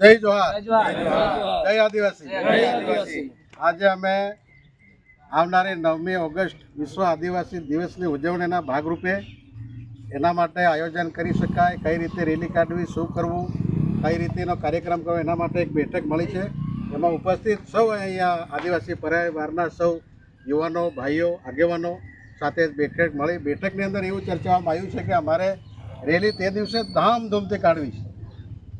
જય જોહાર. જય જય આદિવાસી. આજે અમે આવનારી નવમી ઓગસ્ટ વિશ્વ આદિવાસી દિવસની ઉજવણીના ભાગરૂપે એના માટે આયોજન કરી શકાય કઈ રીતે રેલી કાઢવી શું કરવું કઈ રીતેનો કાર્યક્રમ કરવો એના માટે એક બેઠક મળી છે. એમાં ઉપસ્થિત સૌ અહીંયા આદિવાસી પરિવારના સૌ યુવાનો ભાઈઓ આગેવાનો સાથે બેઠક મળી. બેઠકની અંદર એવું ચર્ચામાં આવ્યું છે કે અમારે રેલી તે દિવસે ધામધૂમથી કાઢવી છે.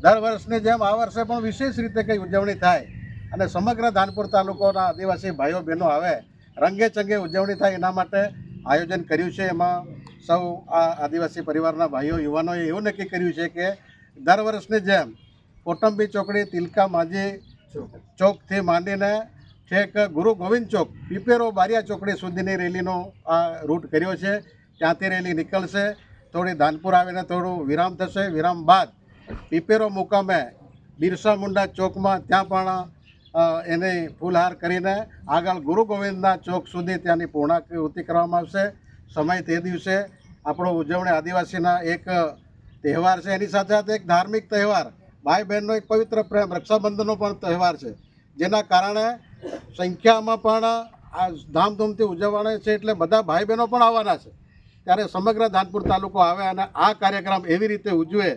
દર વર્ષની જેમ આ વર્ષે પણ વિશેષ રીતે કંઈ ઉજવણી થાય અને સમગ્ર ધાનપુર તાલુકાના આદિવાસી ભાઈઓ બહેનો આવે, રંગે ચંગે ઉજવણી થાય એના માટે આયોજન કર્યું છે. એમાં સૌ આ આદિવાસી પરિવારના ભાઈઓ, યુવાનોએ એવું નક્કી કર્યું છે કે દર વર્ષની જેમ કોટંબી ચોકડી, તિલકા માજી ચોકથી માંડીને છેક ગુરુ ગોવિંદ ચોક, પીપેરો બારિયા ચોકડી સુધીની રેલીનો આ રૂટ કર્યો છે. ત્યાંથી રેલી નીકળશે. થોડી ધાનપુર આવીને થોડું વિરામ થશે. વિરામ બાદ પીપેરો મુકામે બિરસા મુંડા ચોકમાં ત્યાં પણ એને ફૂલહાર કરીને આગળ ગુરુ ગોવિંદના ચોક સુધી ત્યાંની પૂર્ણાકૃતિ કરવામાં આવશે. સમય તે દિવસે આપણો ઉજવણી આદિવાસીના એક તહેવાર છે. એની સાથે સાથે એક ધાર્મિક તહેવાર ભાઈ બહેનનો એક પવિત્ર પ્રેમ, રક્ષાબંધનનો પણ તહેવાર છે. જેના કારણે સંખ્યામાં પણ આ ધામધૂમથી ઉજવવાના છે એટલે બધા ભાઈ બહેનો પણ આવવાના છે. ત્યારે સમગ્ર ધાનપુર તાલુકો આવે અને આ કાર્યક્રમ એવી રીતે ઉજવે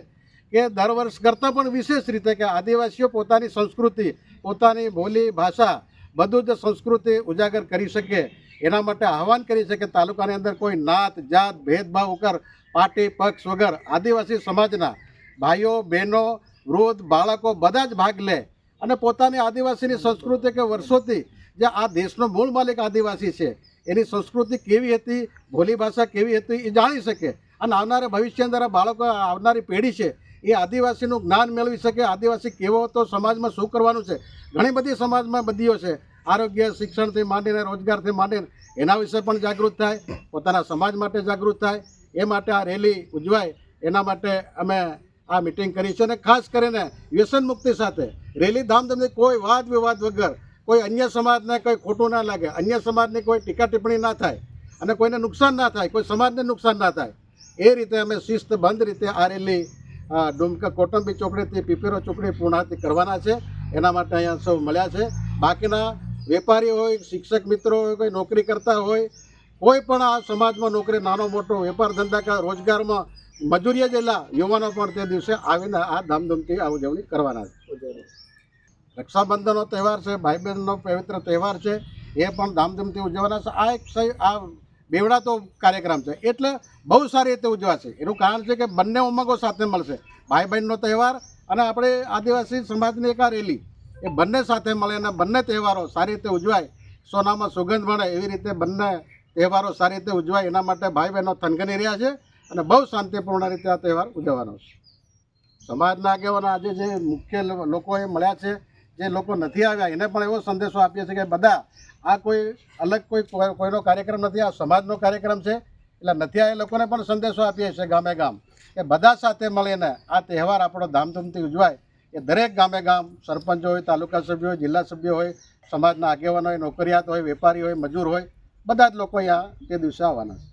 કે દર વર્ષ કરતાં પણ વિશેષ રીતે કે આદિવાસીઓ પોતાની સંસ્કૃતિ, પોતાની બોલી, ભાષા, બધું જ સંસ્કૃતિ ઉજાગર કરી શકે. એના માટે આહવાન કરી છે કે તાલુકાની અંદર કોઈ નાત, જાત, ભેદભાવ વગર પાર્ટી પક્ષ વગર આદિવાસી સમાજના ભાઈઓ, બહેનો, વૃદ્ધ, બાળકો બધા જ ભાગ લે અને પોતાની આદિવાસીની સંસ્કૃતિ કે વર્ષોથી જે આ દેશનો મૂળ માલિક આદિવાસી છે, એની સંસ્કૃતિ કેવી હતી, બોલી ભાષા કેવી હતી એ જાણી શકે. અને આવનારા ભવિષ્ય અંદર બાળકો, આવનારી પેઢી છે એ આદિવાસીનું જ્ઞાન મેળવી શકે. આદિવાસી કેવો હતો, સમાજમાં શું કરવાનું છે? ઘણી બધી સમાજમાં બધીઓ છે. આરોગ્ય, શિક્ષણથી માંડીને રોજગારથી માંડીને એના વિશે પણ જાગૃત થાય, પોતાના સમાજ માટે જાગૃત થાય. એ માટે આ રેલી ઉજવાય. એના માટે અમે આ મિટિંગ કરી છે અને ખાસ કરીને વ્યસન મુક્તિ સાથે. રેલી ધામધમથી કોઈ વાદ વિવાદ વગર, કોઈ અન્ય સમાજને કોઈ ખોટું ના લાગે, અન્ય સમાજની કોઈ ટીકા ટિપ્પણી ના થાય અને કોઈને નુકસાન ના થાય, કોઈ સમાજને નુકસાન ના થાય. એ રીતે અમે શિસ્તબંધ રીતે આ રેલી ડુમકા કોટંબી ચોકડીથી પીપેરો ચોકડી પૂર્ણાહતિ કરવાના છે. એના માટે અહીંયા સૌ મળ્યા છે. બાકીના વેપારી હોય, શિક્ષક મિત્રો હોય, કોઈ નોકરી કરતા હોય, કોઈ પણ આ સમાજમાં નોકરી, નાનો મોટો વેપાર ધંધા કે રોજગારમાં મજૂરીએ જેલા યુવાનો પણ તે દિવસે આવીને આ ધામધૂમથી આ ઉજવણી કરવાના છે. રક્ષાબંધનનો તહેવાર છે ભાઈ બહેનનો પવિત્ર તહેવાર છે, એ પણ ધામધૂમથી ઉજવવાના છે. આ એક આ બેવડાતો કાર્યક્રમ છે. એટલે બહુ સારી રીતે ઉજવાશે એનું કારણ છે કે બંને ઉમંગો સાથે મળશે. ભાઈ બહેનનો તહેવાર અને આપણે આદિવાસી સમાજની એક આ રેલી, એ બંને સાથે મળે અને બંને તહેવારો સારી રીતે ઉજવાય. સોનામાં સુગંધ મળે એવી રીતે બંને તહેવારો સારી રીતે ઉજવાય. એના માટે ભાઈ બહેનો થનગની રહ્યા છે અને બહુ શાંતિપૂર્ણ રીતે આ તહેવાર ઉજવવાનો છે. સમાજના આગેવાનો આજે જે મુખ્ય લોકોએ મળ્યા છે જે લોકો નથી આવ્યા, એને પણ એવો સંદેશો આપીએ છીએ કે બધા, આ કોઈ અલગ કોઈ કોઈ- કોઈનો કાર્યક્રમ નથી, આ સમાજનો કાર્યક્રમ છે. એટલે નથી આવ્યા લોકોને પણ સંદેશો આપીએ છીએ ગામે ગામ કે બધા સાથે મળીને આ તહેવાર આપણો ધામધૂમથી ઉજવાય. એ દરેક ગામે ગામ સરપંચ હોય, તાલુકા સભ્યો હોય, જિલ્લા સભ્યો હોય, સમાજના આગેવાનો હોય, નોકરિયાત હોય, વેપારી હોય, મજૂર હોય, બધા જ લોકો અહીંયા તે દિવસે આવવાના છે.